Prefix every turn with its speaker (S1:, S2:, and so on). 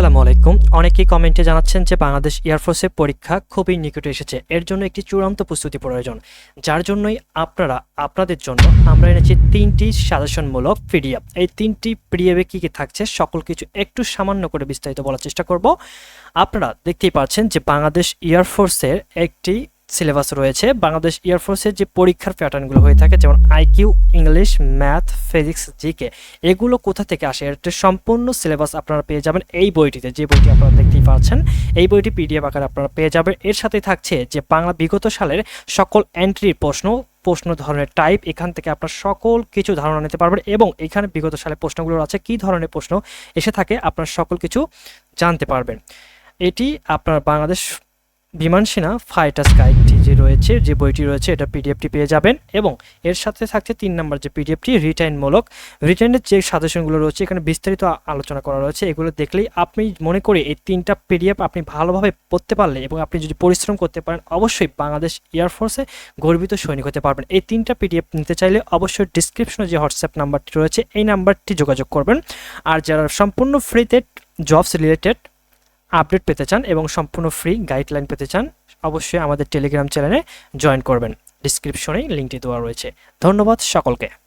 S1: আসসালামু আলাইকুম। অনেকেই কমেন্টে জানাচ্ছেন যে বাংলাদেশ এয়ারফোর্সের পরীক্ষা খুবই নিকটে এসেছে। এর জন্য একটি চূড়ান্ত প্রস্তুতি প্রয়োজন, যার জন্যই আপনারা, আপনাদের জন্য আমরা এনেছি তিনটি সাজেশনমূলক পিডিএফ এই তিনটি পিডিএফে কী কী থাকছে সকল কিছু একটু সামান্য করে বিস্তারিত বলার চেষ্টা করব। আপনারা দেখতেই পাচ্ছেন যে বাংলাদেশ এয়ারফোর্সের একটি সিলেবাস রয়েছে। বাংলাদেশ এয়ারফোর্সের যে পরীক্ষার প্যাটার্নগুলো হয়ে থাকে, যেমন IQ English math physics GK এগুলো কোথা থেকে আসে? একটা সম্পূর্ণ সিলেবাস আপনারা পেয়ে যাবেন এই বইটিতে। যে বইটি আপনারা দেখতেই পাচ্ছেন, এই বইটি পিডিএফ আকারে আপনারা পেয়ে যাবেন। এর সাথে থাকছে যে বাংলা বিগত সালের সকল এন্ট্রির প্রশ্ন প্রশ্ন ধরনের টাইপ এখান থেকে আপনার সকল কিছু ধারণা নিতে পারবেন এবং এখানে বিগত সালের প্রশ্নগুলো আছে, কী ধরনের প্রশ্ন এসে থাকে আপনার সকল কিছু জানতে পারবেন। এটি আপনার বাংলাদেশ বিমান সেনা ফাইটার স্কাইটি যে রয়েছে, যে বইটি রয়েছে, এটা পিডিএফটি পেয়ে যাবেন এবং এর সাথে থাকছে তিন নম্বর যে পিডিএফটি রিটার্নমূলক। রিটার্নের যে সাজেশনগুলো রয়েছে, এখানে বিস্তারিত আলোচনা করা রয়েছে। এগুলো দেখলেই আপনি মনে করি এই তিনটা পিডিএফ আপনি ভালোভাবে পড়তে পারলে এবং আপনি যদি পরিশ্রম করতে পারেন, অবশ্যই বাংলাদেশ এয়ারফোর্সে গর্বিত সৈনিক হতে পারবেন। এই তিনটা পিডিএফ নিতে চাইলে অবশ্যই ডিসক্রিপশনে যে হোয়াটসঅ্যাপ নাম্বারটি রয়েছে, এই নাম্বারটি যোগাযোগ করবেন। আর যারা সম্পূর্ণ ফ্রিতে জবস রিলেটেড আপডেট পেতে চান এবং সম্পূর্ণ ফ্রি গাইডলাইন পেতে চান, অবশ্যই আমাদের টেলিগ্রাম চ্যানেলে জয়েন করবেন। ডিসক্রিপশনেই লিঙ্কটি দেওয়া রয়েছে। ধন্যবাদ সকলকে।